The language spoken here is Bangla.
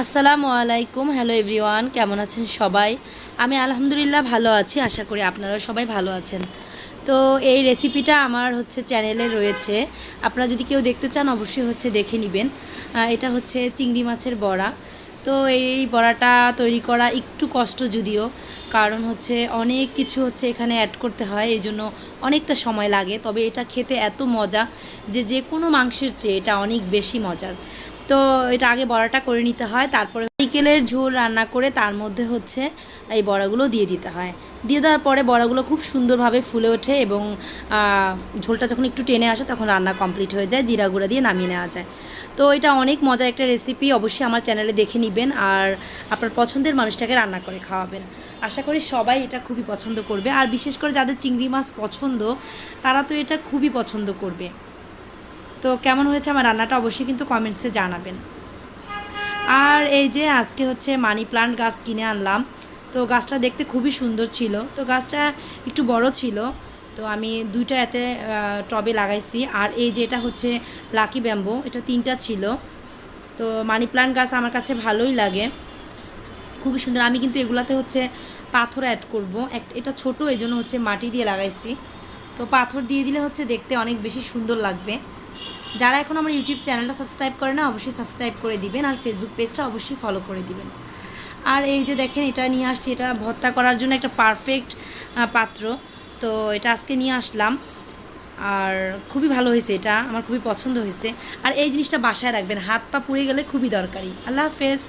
আসসালামু আলাইকুম, হ্যালো এভরিওয়ান, কেমন আছেন সবাই? আমি আলহামদুলিল্লাহ ভালো আছি, আশা করি আপনারা সবাই ভালো আছেন। তো এই রেসিপিটা আমার হচ্ছে চ্যানেলে রয়েছে, আপনারা যদি কেউ দেখতে চান অবশ্যই হচ্ছে দেখে নেবেন। এটা হচ্ছে চিংড়ি মাছের বড়া। তো এই বড়াটা তৈরি করা একটু কষ্ট যদিও, কারণ হচ্ছে অনেক কিছু হচ্ছে এখানে অ্যাড করতে হয়, এই জন্য অনেকটা সময় লাগে। তবে এটা খেতে এত মজা যে যে কোনো মাংসের চেয়ে এটা অনেক বেশি মজার। তো এটা আগে বড়াটা করে নিতে হয়, তারপরে নারিকেলের ঝোল রান্না করে তার মধ্যে হচ্ছে এই বড়াগুলো দিয়ে দিতে হয়। দিয়ে দেওয়ার পরে বড়াগুলো খুব সুন্দরভাবে ফুলে ওঠে এবং ঝোলটা যখন একটু টেনে আসে তখন রান্না কমপ্লিট হয়ে যায়, জিরা গুঁড়া দিয়ে নামিয়ে নেওয়া যায়। তো এটা অনেক মজার একটা রেসিপি অবশ্যই আমার চ্যানেলে দেখে নেবেন আর আপনার পছন্দের মানুষটাকে রান্না করে খাওয়াবেন। আশা করি সবাই এটা খুবই পছন্দ করবে। আর বিশেষ করে যাদের চিংড়ি মাছ পছন্দ, তারা তো এটা খুবই পছন্দ করবে। তো কেমন হয়েছে আমার রান্নাটা অবশ্যই কিন্তু কমেন্টসে জানাবেন। আর এই যে আজকে হচ্ছে মানি প্লান্ট গাছ কিনে আনলাম। তো গাছটা দেখতে খুবই সুন্দর ছিল। তো গাছটা একটু বড় ছিল। তো আমি দুইটা এতে টবে লাগাইছি। আর এই যে এটা হচ্ছে লাকি ব্যাম্বো, এটা তিনটা ছিল। তো মানি প্লান্ট গাছ আমার কাছে ভালোই লাগে। খুবই সুন্দর। আমি কিন্তু এগুলাতে হচ্ছে পাথর অ্যাড করব। এক, এটা ছোট এই জন্য হচ্ছে মাটি দিয়ে লাগাইছি। তো পাথর দিয়ে দিলে হচ্ছে দেখতে অনেক বেশি সুন্দর লাগবে। যারা এখন আমার ইউটিউব চ্যানেলটা সাবস্ক্রাইব করে না, অবশ্যই সাবস্ক্রাইব করে দিবেন আর ফেসবুক পেজটা অবশ্যই ফলো করে দিবেন। আর এই যে দেখেন, এটা নিয়ে আসছি, এটা ভর্তা করার জন্য একটা পারফেক্ট পাত্র। তো এটা আজকে নিয়ে আসলাম। আর খুবই ভালো হয়েছে এটা, আমার খুবই পছন্দ হয়েছে। আর এই জিনিসটা বাসায় রাখবেন হাত পা পুড়ে গেলে খুবই দরকারি। আল্লাহ হাফেজ।